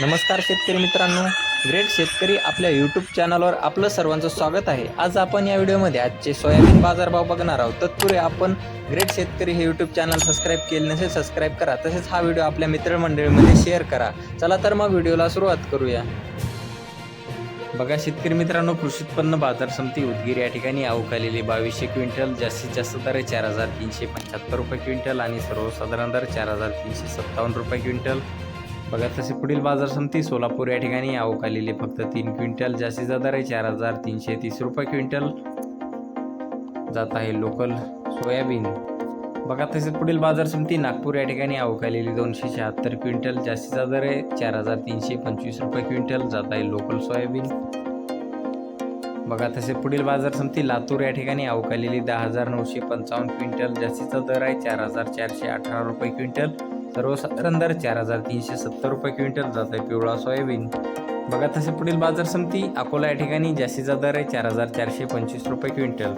नमस्कार शेतकरी मित्रांनो. ग्रेट शेतकरी आपल्या यूट्यूब चॅनलवर आपलं सर्वांचं स्वागत आहे. आज आपण या व्हिडिओमध्ये आजचे सोयाबीन बाजारभाव बघणार आहोत. तत्पूर्वी आपण ग्रेट शेतकरी हे यूट्यूब चॅनल सबस्क्राईब केले नसेल सबस्क्राईब करा. तसेच हा व्हिडिओ आपल्या मित्रमंडळीमध्ये शेअर करा. चला तर मग व्हिडिओला सुरुवात करूया. बघा शेतकरी मित्रांनो कृषी उत्पन्न बाजार समिती उदगीर या ठिकाणी आवक आलेली बावीसशे क्विंटल जास्तीत जास्त दर चार हजार तीनशे पंच्याहत्तर रुपये क्विंटल आणि सर्वसाधारण दर चार हजार तीनशे सत्तावन्न रुपये क्विंटल. बघा तसे पुढील बाजार समिती सोलापूर या ठिकाणी आवक आलेली फक्त तीन क्विंटल जास्तीचा दर आहे. चार हजार तीनशे तीस रुपये क्विंटल जात आहे लोकल सोयाबीन. बघा तसेच पुढील बाजार समिती नागपूर या ठिकाणी आवक आलेली दोनशे शहात्तर क्विंटल जास्तीचा दर आहे. चार हजार तीनशे पंचवीस रुपये क्विंटल जात आहे लोकल सोयाबीन. बघा तसे पुढील बाजार समिती लातूर या ठिकाणी आवक आलेली दहा हजार नऊशे पंचावन्न क्विंटल जास्तीचा दर आहे. चार हजार चारशे अठरा रुपये क्विंटल. सर्वसाधारण दर चार हजार तीनशे सत्तर रुपये क्विंटल जात आहे पिवळा सोयाबीन. बघा तसे पुढील बाजार समिती अकोला या ठिकाणी जास्तीचा दर आहे चार हजार चारशे पंचवीस रुपये क्विंटल.